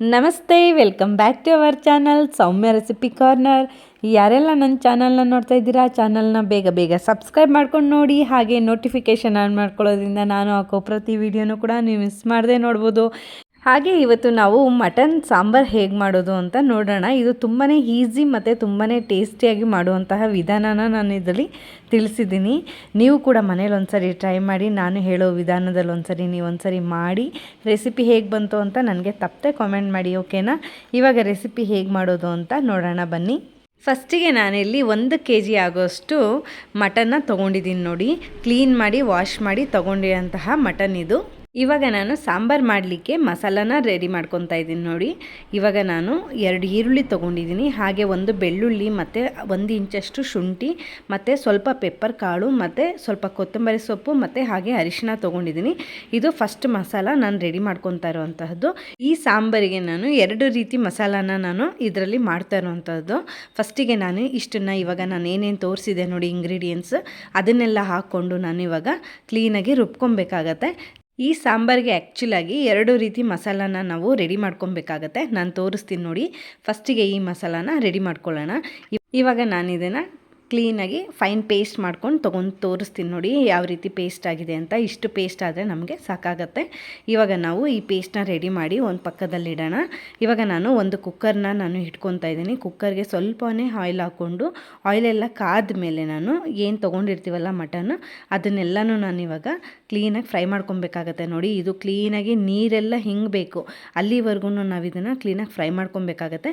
ನಮಸ್ತೆ welcome back to our channel Soumya recipe corner ಯಾರೆಲ್ಲ ನನ್ನ ಚಾನಲ್ನ ನೋಡ್ತಾ ಇದ್ದೀರಾ ಚಾನಲ್ನ ಬೇಗ ಬೇಗ ಸಬ್ಸ್ಕ್ರೈಬ್ ಮಾಡ್ಕೊಂಡು ನೋಡಿ, ಹಾಗೆ ನೋಟಿಫಿಕೇಷನ್ ಆನ್ ಮಾಡ್ಕೊಳ್ಳೋದ್ರಿಂದ ನಾನು ಹಾಕೋ ಪ್ರತಿ ವಿಡಿಯೋನೂ ಕೂಡ ನೀವು ಮಿಸ್ ಮಾಡದೆ ನೋಡ್ಬೋದು. ಹಾಗೆ ಇವತ್ತು ನಾವು ಮಟನ್, ಸಾಂಬಾರ್ ಹೇಗೆ ಮಾಡೋದು ಅಂತ ನೋಡೋಣ. ಇದು ತುಂಬಾ ಈಸಿ ಮತ್ತು ತುಂಬಾ ಟೇಸ್ಟಿಯಾಗಿ ಮಾಡುವಂತಹ ವಿಧಾನನ ನಾನು ಇದರಲ್ಲಿ ತಿಳಿಸಿದ್ದೀನಿ. ನೀವು ಕೂಡ ಮನೇಲಿ ಒಂದ್ಸರಿ ಟ್ರೈ ಮಾಡಿ, ನಾನು ಹೇಳೋ ವಿಧಾನದಲ್ಲಿ ಒಂದ್ಸರಿ ನೀವು ಒಂದ್ಸರಿ ಮಾಡಿ. ರೆಸಿಪಿ ಹೇಗೆ ಬಂತು ಅಂತ ನನಗೆ ತಪ್ಪದೆ ಕಾಮೆಂಟ್ ಮಾಡಿ ಓಕೆನಾ ಇವಾಗ ರೆಸಿಪಿ ಹೇಗೆ ಮಾಡೋದು ಅಂತ ನೋಡೋಣ, ಬನ್ನಿ. ಫಸ್ಟಿಗೆ ನಾನಿಲ್ಲಿ ಒಂದು ಕೆ ಜಿ ಆಗೋಷ್ಟು ಮಟನ್ನ ತೊಗೊಂಡಿದ್ದೀನಿ ನೋಡಿ. ಕ್ಲೀನ್ ಮಾಡಿ, ವಾಶ್ ಮಾಡಿ ತೊಗೊಂಡಿರೋಂತಹ ಮಟನ್ ಇದು. ಇವಾಗ ನಾನು ಸಾಂಬಾರು ಮಾಡಲಿಕ್ಕೆ ಮಸಾಲಾನ ರೆಡಿ ಮಾಡ್ಕೊತಾ ಇದ್ದೀನಿ ನೋಡಿ. ಇವಾಗ ನಾನು ಎರಡು ಈರುಳ್ಳಿ ತೊಗೊಂಡಿದ್ದೀನಿ. ಹಾಗೆ ಒಂದು ಬೆಳ್ಳುಳ್ಳಿ ಮತ್ತು ಒಂದು ಇಂಚಷ್ಟು ಶುಂಠಿ ಮತ್ತು ಸ್ವಲ್ಪ ಪೆಪ್ಪರ್ ಕಾಳು ಮತ್ತು ಸ್ವಲ್ಪ ಕೊತ್ತಂಬರಿ ಸೊಪ್ಪು ಮತ್ತು ಹಾಗೆ ಅರಿಶಿನ ತೊಗೊಂಡಿದ್ದೀನಿ. ಇದು ಫಸ್ಟ್ ಮಸಾಲ ನಾನು ರೆಡಿ ಮಾಡ್ಕೊತಾ ಇರುವಂತಹದ್ದು. ಈ ಸಾಂಬಾರಿಗೆ ನಾನು ಎರಡು ರೀತಿ ಮಸಾಲಾನ ನಾನು ಇದರಲ್ಲಿ ಮಾಡ್ತಾ ಇರುವಂಥದ್ದು ಫಸ್ಟಿಗೆ ನಾನು ಇಷ್ಟನ್ನು ಇವಾಗ ನಾನು ಏನೇನು ತೋರಿಸಿದೆ ನೋಡಿ ಇಂಗ್ರೀಡಿಯೆಂಟ್ಸ್ ಅದನ್ನೆಲ್ಲ ಹಾಕ್ಕೊಂಡು ನಾನು ಇವಾಗ ಕ್ಲೀನಾಗಿ ರುಬ್ಕೊಬೇಕಾಗತ್ತೆ. ಈ ಸಾಂಬಾರಿಗೆ ಆ್ಯಕ್ಚುಲಾಗಿ ಎರಡು ರೀತಿ ಮಸಾಲಾನ ನಾವು ರೆಡಿ ಮಾಡ್ಕೊಬೇಕಾಗತ್ತೆ. ನಾನು ತೋರಿಸ್ತೀನಿ ನೋಡಿ. ಫಸ್ಟಿಗೆ ಈ ಮಸಾಲಾನ ರೆಡಿ ಮಾಡ್ಕೊಳ್ಳೋಣ. ಇವಾಗ ನಾನು ಇದನ್ನು ಕ್ಲೀನಾಗಿ ಫೈನ್ ಪೇಸ್ಟ್ ಮಾಡ್ಕೊಂಡು ತೊಗೊಂಡು ತೋರಿಸ್ತೀನಿ ನೋಡಿ ಯಾವ ರೀತಿ ಪೇಸ್ಟ್ ಆಗಿದೆ ಅಂತ. ಇಷ್ಟು ಪೇಸ್ಟ್ ಆದರೆ ನಮಗೆ ಸಾಕಾಗತ್ತೆ. ಇವಾಗ ನಾವು ಈ ಪೇಸ್ಟ್ನ ರೆಡಿ ಮಾಡಿ ಒಂದು ಪಕ್ಕದಲ್ಲಿ ಇಡೋಣ. ಇವಾಗ ನಾನು ಒಂದು ಕುಕ್ಕರ್ನ ನಾನು ಇಟ್ಕೊತಾ ಇದ್ದೀನಿ. ಕುಕ್ಕರ್ಗೆ ಸ್ವಲ್ಪನೇ ಆಯಿಲ್ ಹಾಕ್ಕೊಂಡು ಆಯಿಲೆಲ್ಲ ಕಾದ ಮೇಲೆ ನಾನು ಏನು ತೊಗೊಂಡಿರ್ತೀವಲ್ಲ ಮಟನ್, ಅದನ್ನೆಲ್ಲನೂ ನಾನು ಇವಾಗ ಕ್ಲೀನಾಗಿ ಫ್ರೈ ಮಾಡ್ಕೊಬೇಕಾಗತ್ತೆ ನೋಡಿ. ಇದು ಕ್ಲೀನಾಗಿ ನೀರೆಲ್ಲ ಹಿಂಗೆ ಬೇಕು. ಅಲ್ಲಿವರೆಗೂ ನಾವು ಇದನ್ನು ಕ್ಲೀನಾಗಿ ಫ್ರೈ ಮಾಡ್ಕೊಬೇಕಾಗತ್ತೆ.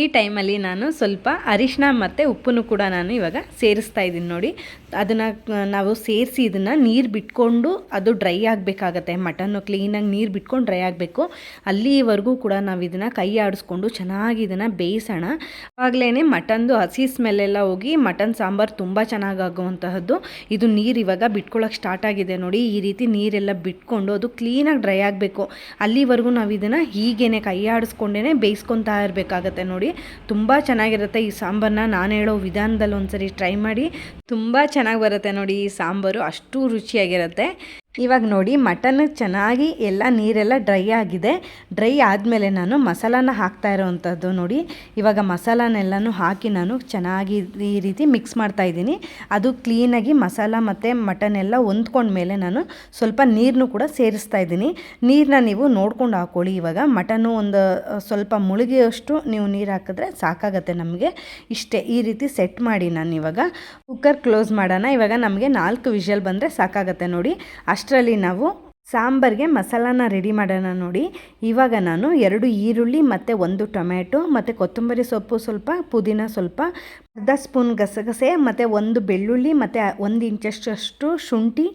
ಈ ಟೈಮಲ್ಲಿ ನಾನು ಸ್ವಲ್ಪ ಅರಿಶಿನ ಮತ್ತು ಉಪ್ಪನ್ನು ಕೂಡ ನಾನು ಇವಾಗ ಸೇರಿಸ್ತಾ ಇದ್ದೀನಿ ನೋಡಿ. ಅದನ್ನು ನಾವು ಸೇರಿಸಿ ಇದನ್ನು ನೀರು ಬಿಟ್ಕೊಂಡು ಅದು ಡ್ರೈ ಆಗಬೇಕಾಗತ್ತೆ. ಮಟನ್ನು ಕ್ಲೀನಾಗಿ ನೀರು ಬಿಟ್ಕೊಂಡು ಡ್ರೈ ಆಗಬೇಕು. ಅಲ್ಲಿವರೆಗೂ ಕೂಡ ನಾವು ಇದನ್ನು ಕೈ ಆಡಿಸ್ಕೊಂಡು ಚೆನ್ನಾಗಿ ಇದನ್ನು ಬೇಯಿಸೋಣ. ಆವಾಗಲೇ ಮಟನ್ದು ಹಸಿ ಸ್ಮೆಲ್ಲೆಲ್ಲ ಹೋಗಿ ಮಟನ್ ಸಾಂಬಾರು ತುಂಬ ಚೆನ್ನಾಗಾಗುವಂತಹದ್ದು. ಇದು ನೀರು ಇವಾಗ ಬಿಟ್ಕೊಳ್ಳೋಕೆ ಸ್ಟಾರ್ಟ್ ಆಗಿದೆ ನೋಡಿ. ಈ ರೀತಿ ನೀರೆಲ್ಲ ಬಿಟ್ಕೊಂಡು ಅದು ಕ್ಲೀನಾಗಿ ಡ್ರೈ ಆಗಬೇಕು. ಅಲ್ಲಿವರೆಗೂ ನಾವು ಇದನ್ನು ಹೀಗೇನೆ ಕೈ ಆಡಿಸ್ಕೊಂಡೇ ಬೇಯಿಸ್ಕೊತಾ ಇರಬೇಕಾಗತ್ತೆ ನೋಡಿ. ತುಂಬ ಚೆನ್ನಾಗಿರುತ್ತೆ ಈ ಸಾಂಬಾರನ್ನ ನಾನು ಹೇಳೋ ವಿಧಾನದಲ್ಲಿ ಒಂದ್ಸರಿ ಟ್ರೈ ಮಾಡಿ. ತುಂಬ ಚೆನ್ನಾಗಿ ಬರುತ್ತೆ ನೋಡಿ ಈ ಸಾಂಬಾರು. ಅಷ್ಟು ರುಚಿಯಾಗಿರುತ್ತೆ. ಇವಾಗ ನೋಡಿ ಮಟನ್ ಚೆನ್ನಾಗಿ ಎಲ್ಲ ನೀರೆಲ್ಲ ಡ್ರೈ ಆಗಿದೆ. ಡ್ರೈ ಆದಮೇಲೆ ನಾನು ಮಸಾಲಾನ ಹಾಕ್ತಾ ಇರೋವಂಥದ್ದು ನೋಡಿ. ಇವಾಗ ಮಸಾಲಾನೆಲ್ಲನೂ ಹಾಕಿ ನಾನು ಚೆನ್ನಾಗಿ ಈ ರೀತಿ ಮಿಕ್ಸ್ ಮಾಡ್ತಾ ಇದ್ದೀನಿ. ಅದು ಕ್ಲೀನಾಗಿ ಮಸಾಲ ಮತ್ತು ಮಟನ್ ಎಲ್ಲ ಹೊಂದ್ಕೊಂಡ್ಮೇಲೆ ನಾನು ಸ್ವಲ್ಪ ನೀರನ್ನು ಕೂಡ ಸೇರಿಸ್ತಾ ಇದ್ದೀನಿ. ನೀರನ್ನ ನೀವು ನೋಡ್ಕೊಂಡು ಹಾಕ್ಕೊಳ್ಳಿ ಇವಾಗ ಮಟನ್ನು ಒಂದು ಸ್ವಲ್ಪ ಮುಳುಗಿಯಷ್ಟು ನೀವು ನೀರು ಹಾಕಿದ್ರೆ ಸಾಕಾಗತ್ತೆ ನಮಗೆ. ಇಷ್ಟೇ, ಈ ರೀತಿ ಸೆಟ್ ಮಾಡಿ ನಾನು ಇವಾಗ ಕುಕ್ಕರ್ ಕ್ಲೋಸ್ ಮಾಡೋಣ. ಇವಾಗ ನಮಗೆ ನಾಲ್ಕು ವಿಷಲ್ ಬಂದರೆ ಸಾಕಾಗತ್ತೆ ನೋಡಿ. ಅಷ್ಟರಲ್ಲಿ ನಾವು ಸಾಂಬಾರಿಗೆ ಮಸಾಲಾನ ರೆಡಿ ಮಾಡೋಣ ನೋಡಿ. ಇವಾಗ ನಾನು ಎರಡು ಈರುಳ್ಳಿ ಮತ್ತು ಒಂದು ಟೊಮ್ಯಾಟೊ ಮತ್ತು ಕೊತ್ತಂಬರಿ ಸೊಪ್ಪು ಸ್ವಲ್ಪ, ಪುದೀನ ಸ್ವಲ್ಪ, ಅರ್ಧ ಸ್ಪೂನ್ ಗಸಗಸೆ ಮತ್ತು ಒಂದು ಬೆಳ್ಳುಳ್ಳಿ ಮತ್ತು ಒಂದು ಇಂಚಷ್ಟು ಶುಂಠಿ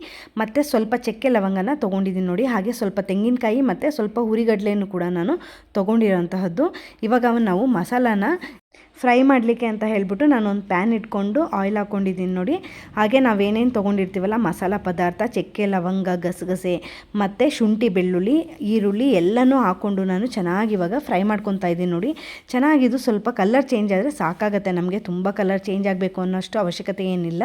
ಮತ್ತು ಸ್ವಲ್ಪ ಚಕ್ಕೆ ಲವಂಗನ ತೊಗೊಂಡಿದ್ದೀನಿ ನೋಡಿ. ಹಾಗೆ ಸ್ವಲ್ಪ ತೆಂಗಿನಕಾಯಿ ಮತ್ತು ಸ್ವಲ್ಪ ಹುರಿಗಡ್ಲೆಯನ್ನು ಕೂಡ ನಾನು ತೊಗೊಂಡಿರೋಂತಹದ್ದು. ಇವಾಗ ನಾವು ಮಸಾಲಾನ ಫ್ರೈ ಮಾಡಲಿಕ್ಕೆ ಅಂತ ಹೇಳ್ಬಿಟ್ಟು ನಾನು ಒಂದು ಪ್ಯಾನ್ ಇಟ್ಕೊಂಡು ಆಯಿಲ್ ಹಾಕ್ಕೊಂಡಿದ್ದೀನಿ ನೋಡಿ. ಹಾಗೆ ನಾವೇನೇನು ತೊಗೊಂಡಿರ್ತೀವಲ್ಲ, ಮಸಾಲ ಪದಾರ್ಥ, ಚಕ್ಕೆ, ಲವಂಗ, ಗಸಗಸೆ ಮತ್ತು ಶುಂಠಿ, ಬೆಳ್ಳುಳ್ಳಿ, ಈರುಳ್ಳಿ ಎಲ್ಲನೂ ಹಾಕ್ಕೊಂಡು ನಾನು ಚೆನ್ನಾಗಿ ಇವಾಗ ಫ್ರೈ ಮಾಡ್ಕೊತಾ ಇದ್ದೀನಿ ನೋಡಿ. ಚೆನ್ನಾಗಿದ್ದು ಸ್ವಲ್ಪ ಕಲರ್ ಚೇಂಜ್ ಆದರೆ ಸಾಕಾಗುತ್ತೆ ನಮಗೆ, ತುಂಬ ಕಲರ್ ಚೇಂಜ್ ಆಗಬೇಕು ಅನ್ನೋಷ್ಟು ಅವಶ್ಯಕತೆ ಏನಿಲ್ಲ.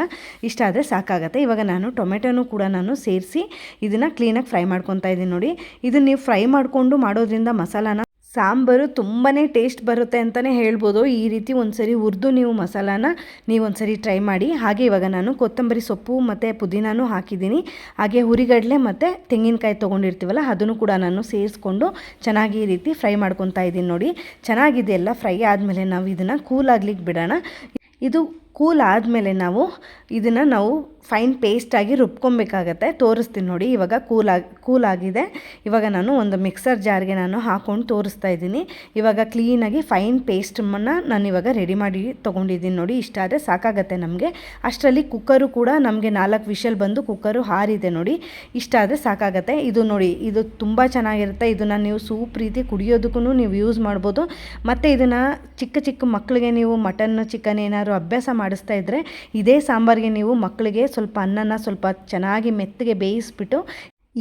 ಇಷ್ಟ ಆದರೆ ಸಾಕಾಗುತ್ತೆ. ಇವಾಗ ನಾನು ಟೊಮೆಟೊನೂ ಕೂಡ ನಾನು ಸೇರಿಸಿ ಇದನ್ನು ಕ್ಲೀನಾಗಿ ಫ್ರೈ ಮಾಡ್ಕೊತಾ ಇದ್ದೀನಿ ನೋಡಿ. ಇದನ್ನು ನೀವು ಫ್ರೈ ಮಾಡಿಕೊಂಡು ಮಾಡೋದ್ರಿಂದ ಮಸಾಲಾನ ಸಾಂಬಾರು ತುಂಬಾ ಟೇಸ್ಟ್ ಬರುತ್ತೆ ಅಂತಲೇ ಹೇಳ್ಬೋದು. ಈ ರೀತಿ ಒಂದು ಸರಿ ಹುರಿದು ನೀವು ಮಸಾಲಾನ ನೀವು ಒಂದು ಸರಿ ಟ್ರೈ ಮಾಡಿ. ಹಾಗೆ ಇವಾಗ ನಾನು ಕೊತ್ತಂಬರಿ ಸೊಪ್ಪು ಮತ್ತು ಪುದೀನೂ ಹಾಕಿದ್ದೀನಿ. ಹಾಗೆ ಹುರಿಗಡಲೆ ಮತ್ತು ತೆಂಗಿನಕಾಯಿ ತೊಗೊಂಡಿರ್ತೀವಲ್ಲ ಅದನ್ನು ಕೂಡ ನಾನು ಸೇರಿಸ್ಕೊಂಡು ಚೆನ್ನಾಗಿ ಈ ರೀತಿ ಫ್ರೈ ಮಾಡ್ಕೊತಾ ಇದ್ದೀನಿ ನೋಡಿ. ಚೆನ್ನಾಗಿದೆ ಎಲ್ಲ ಫ್ರೈ ಆದಮೇಲೆ ನಾವು ಇದನ್ನು ಕೂಲ್ ಆಗ್ಲಿಕ್ಕೆ ಬಿಡೋಣ. ಇದು ಕೂಲ್ ಆದಮೇಲೆ ನಾವು ಇದನ್ನು ನಾವು ಫೈನ್ ಪೇಸ್ಟಾಗಿ ರುಬ್ಕೊಬೇಕಾಗತ್ತೆ. ತೋರಿಸ್ತೀನಿ ನೋಡಿ, ಇವಾಗ ಕೂಲ್ ಆಗಿ, ಕೂಲ್ ಆಗಿದೆ. ಇವಾಗ ನಾನು ಒಂದು ಮಿಕ್ಸರ್ ಜಾರ್ಗೆ ನಾನು ಹಾಕ್ಕೊಂಡು ತೋರಿಸ್ತಾ ಇದ್ದೀನಿ. ಇವಾಗ ಕ್ಲೀನಾಗಿ ಫೈನ್ ಪೇಸ್ಟನ್ನು ನಾನು ಇವಾಗ ರೆಡಿ ಮಾಡಿ ತೊಗೊಂಡಿದ್ದೀನಿ ನೋಡಿ, ಇಷ್ಟ ಆದರೆ ಸಾಕಾಗತ್ತೆ ನಮಗೆ. ಅಷ್ಟರಲ್ಲಿ ಕುಕ್ಕರು ಕೂಡ ನಮಗೆ ನಾಲ್ಕು ವಿಷಲ್ ಬಂದು ಕುಕ್ಕರು ಹಾರಿದೆ ನೋಡಿ, ಇಷ್ಟ ಆದರೆ ಸಾಕಾಗತ್ತೆ. ಇದು ನೋಡಿ, ಇದು ತುಂಬ ಚೆನ್ನಾಗಿರುತ್ತೆ. ಇದನ್ನು ನೀವು ಸೂಪ್ ರೀತಿ ಕುಡಿಯೋದಕ್ಕೂ ನೀವು ಯೂಸ್ ಮಾಡ್ಬೋದು. ಮತ್ತು ಇದನ್ನು ಚಿಕ್ಕ ಚಿಕ್ಕ ಮಕ್ಕಳಿಗೆ ನೀವು ಮಟನ್ ಚಿಕನ್ ಏನಾದರೂ ಅಭ್ಯಾಸ ಮಾಡಿಸ್ತಾ ಇದ್ದರೆ ಇದೇ ಸಾಂಬಾರಿಗೆ ನೀವು ಮಕ್ಕಳಿಗೆ ಸ್ವಲ್ಪ ಅನ್ನನ ಸ್ವಲ್ಪ ಚೆನ್ನಾಗಿ ಮೆತ್ತಗೆ ಬೇಯಿಸ್ಬಿಟ್ಟು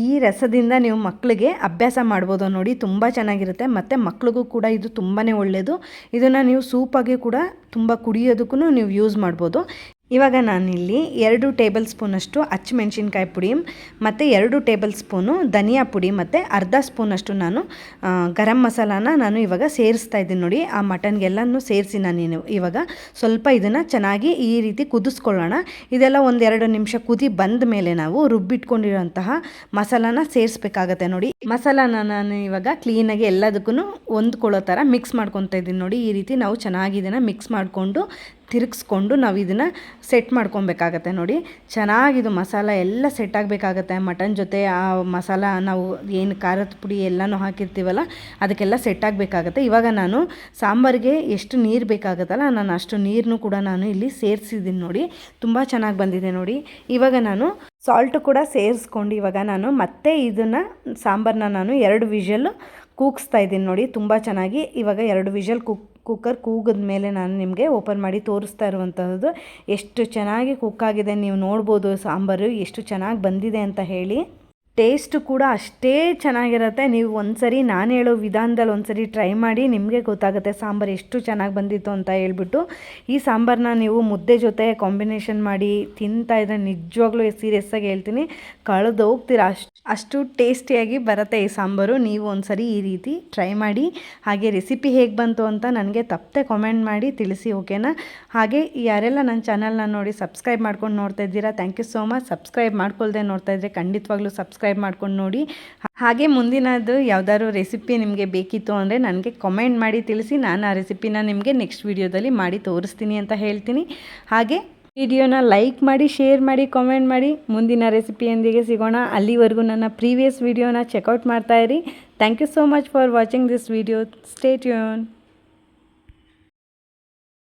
ಈ ರಸದಿಂದ ನೀವು ಮಕ್ಕಳಿಗೆ ಅಭ್ಯಾಸ ಮಾಡ್ಬೋದು ನೋಡಿ, ತುಂಬ ಚೆನ್ನಾಗಿರುತ್ತೆ. ಮತ್ತು ಮಕ್ಳಿಗೂ ಕೂಡ ಇದು ತುಂಬಾ ಒಳ್ಳೆಯದು ಇದನ್ನು ನೀವು ಸೂಪಾಗಿ ಕೂಡ ತುಂಬ ಕುಡಿಯೋದಕ್ಕೂ ನೀವು ಯೂಸ್ ಮಾಡ್ಬೋದು. ಇವಾಗ ನಾನಿಲ್ಲಿ ಎರಡು ಟೇಬಲ್ ಸ್ಪೂನಷ್ಟು ಹಚ್ಮೆಣ್ಸಿನ್ಕಾಯಿ ಪುಡಿ, ಮತ್ತು ಎರಡು ಟೇಬಲ್ ಸ್ಪೂನು ಧನಿಯಾ ಪುಡಿ, ಮತ್ತು ಅರ್ಧ ಸ್ಪೂನಷ್ಟು ನಾನು ಗರಂ ಮಸಾಲಾನ ನಾನು ಇವಾಗ ಸೇರಿಸ್ತಾ ಇದ್ದೀನಿ ನೋಡಿ, ಆ ಮಟನ್ಗೆಲ್ಲನೂ ಸೇರಿಸಿ ನಾನು ಇವಾಗ ಸ್ವಲ್ಪ ಇದನ್ನು ಚೆನ್ನಾಗಿ ಈ ರೀತಿ ಕುದಿಸ್ಕೊಳ್ಳೋಣ. ಇದೆಲ್ಲ ಒಂದೆರಡು ನಿಮಿಷ ಕುದಿ ಬಂದ ಮೇಲೆ ನಾವು ರುಬ್ಬಿಟ್ಕೊಂಡಿರೋಂತಹ ಮಸಾಲಾನ ಸೇರಿಸ್ಬೇಕಾಗತ್ತೆ ನೋಡಿ. ಮಸಾಲಾನ ನಾನು ಇವಾಗ ಕ್ಲೀನಾಗಿ ಎಲ್ಲದಕ್ಕೂ ಹೊಂದ್ಕೊಳ್ಳೋ ಥರ ಮಿಕ್ಸ್ ಮಾಡ್ಕೊತಾ ಇದ್ದೀನಿ ನೋಡಿ, ಈ ರೀತಿ ನಾವು ಚೆನ್ನಾಗಿ ಇದನ್ನು ಮಿಕ್ಸ್ ಮಾಡಿಕೊಂಡು ತಿರುಗಿಸ್ಕೊಂಡು ನಾವು ಇದನ್ನು ಸೆಟ್ ಮಾಡ್ಕೊಬೇಕಾಗತ್ತೆ ನೋಡಿ. ಚೆನ್ನಾಗಿದು ಮಸಾಲ ಎಲ್ಲ ಸೆಟ್ ಆಗಬೇಕಾಗತ್ತೆ. ಮಟನ್ ಜೊತೆ ಆ ಮಸಾಲ ನಾವು ಏನು ಖಾರದ ಪುಡಿ ಎಲ್ಲನೂ ಹಾಕಿರ್ತೀವಲ್ಲ, ಅದಕ್ಕೆಲ್ಲ ಸೆಟ್ ಆಗಬೇಕಾಗತ್ತೆ. ಇವಾಗ ನಾನು ಸಾಂಬಾರಿಗೆ ಎಷ್ಟು ನೀರು ಬೇಕಾಗುತ್ತಲ್ಲ, ನಾನು ಅಷ್ಟು ನೀರನ್ನು ಕೂಡ ನಾನು ಇಲ್ಲಿ ಸೇರಿಸಿದ್ದೀನಿ ನೋಡಿ. ತುಂಬ ಚೆನ್ನಾಗಿ ಬಂದಿದೆ ನೋಡಿ. ಇವಾಗ ನಾನು ಸಾಲ್ಟು ಕೂಡ ಸೇರಿಸ್ಕೊಂಡು ಇವಾಗ ನಾನು ಮತ್ತೆ ಇದನ್ನು ಸಾಂಬಾರನ್ನ ನಾನು ಎರಡು ವಿಷಲ್ ಕೂಗಿಸ್ತಾ ಇದ್ದೀನಿ ನೋಡಿ, ತುಂಬ ಚೆನ್ನಾಗಿ. ಇವಾಗ ಎರಡು ವಿಷಲ್ ಕುಕ್, ಕುಕ್ಕರ್ ಕೂಗಿದ ಮೇಲೆ ನಾನು ನಿಮಗೆ ಓಪನ್ ಮಾಡಿ ತೋರಿಸ್ತಾ ಇರುವಂಥದ್ದು ಎಷ್ಟು ಚೆನ್ನಾಗಿ ಕುಕ್ಕಾಗಿದೆ ನೀವು ನೋಡ್ಬೋದು ಸಾಂಬಾರು, ಎಷ್ಟು ಚೆನ್ನಾಗಿ ಬಂದಿದೆ ಅಂತ ಹೇಳಿ. ಟೇಸ್ಟ್ ಕೂಡ ಅಷ್ಟೇ ಚೆನ್ನಾಗಿರುತ್ತೆ. ನೀವು ಒಂದ್ಸರಿ ನಾನು ಹೇಳೋ ವಿಧಾನದಲ್ಲಿ ಒಂದ್ಸರಿ ಟ್ರೈ ಮಾಡಿ ನಿಮಗೆ ಗೊತ್ತಾಗುತ್ತೆ ಸಾಂಬಾರು ಎಷ್ಟು ಚೆನ್ನಾಗಿ ಬಂದಿತ್ತು ಅಂತ ಹೇಳ್ಬಿಟ್ಟು. ಈ ಸಾಂಬಾರನ್ನ ನೀವು ಮುದ್ದೆ ಜೊತೆ ಕಾಂಬಿನೇಷನ್ ಮಾಡಿ ತಿಂತಾ ಇದ್ರೆ ನಿಜವಾಗ್ಲೂ ಸೀರಿಯಸ್ ಆಗಿ ಹೇಳ್ತೀನಿ. ಕಳೆದು ಹೋಗ್ತೀರಾ? ಅಷ್ಟು ಅಷ್ಟು ಟೇಸ್ಟಿಯಾಗಿ ಬರುತ್ತೆ ಈ ಸಾಂಬಾರು. ನೀವು ಒಂದ್ಸರಿ ಈ ರೀತಿ ಟ್ರೈ ಮಾಡಿ. ಹಾಗೆ ರೆಸಿಪಿ ಹೇಗೆ ಬಂತು ಅಂತ ನನಗೆ ತಪ್ಪದೆ ಕಾಮೆಂಟ್ ಮಾಡಿ ತಿಳಿಸಿ ಓಕೆನಾ ಹಾಗೆ ಯಾರೆಲ್ಲ ನನ್ನ ಚಾನಲ್ನ ನೋಡಿ ಸಬ್ಸ್ಕ್ರೈಬ್ ಮಾಡ್ಕೊಂಡು ನೋಡ್ತಾ ಇದ್ದೀರಾ thank you so much subscribe ಮಾಡ್ಕೊಳ್ದೆ ನೋಡ್ತಾ ಇದ್ದರೆ ಖಂಡಿತವಾಗ್ಲೂ ಸಬ್ಸ್ಕ್ರೈಬ್ ಮಾಡ್ಕೊಂಡು ನೋಡಿ. ಹಾಗೆ ಮುಂದಿನದು ಯಾವುದಾದ್ರು ರೆಸಿಪಿ ನಿಮಗೆ ಬೇಕಿತ್ತು ಅಂದರೆ ನನಗೆ ಕಮೆಂಟ್ ಮಾಡಿ ತಿಳಿಸಿ. ನಾನು ಆ ರೆಸಿಪಿನ ನಿಮಗೆ ನೆಕ್ಸ್ಟ್ ವೀಡಿಯೋದಲ್ಲಿ ಮಾಡಿ ತೋರಿಸ್ತೀನಿ ಅಂತ ಹೇಳ್ತೀನಿ. ಹಾಗೆ ವಿಡಿಯೋನ ಲೈಕ್ ಮಾಡಿ ಶೇರ್ ಮಾಡಿ ಕಾಮೆಂಟ್ ಮಾಡಿ. ಮುಂದಿನ ರೆಸಿಪಿಯೊಂದಿಗೆ ಸಿಗೋಣ. ಅಲ್ಲಿವರೆಗೂ ನನ್ನ ಪ್ರೀವಿಯಸ್ ವಿಡಿಯೋನ check out ಮಾಡ್ತಾಯಿರಿ thank you so much for watching this video stay tune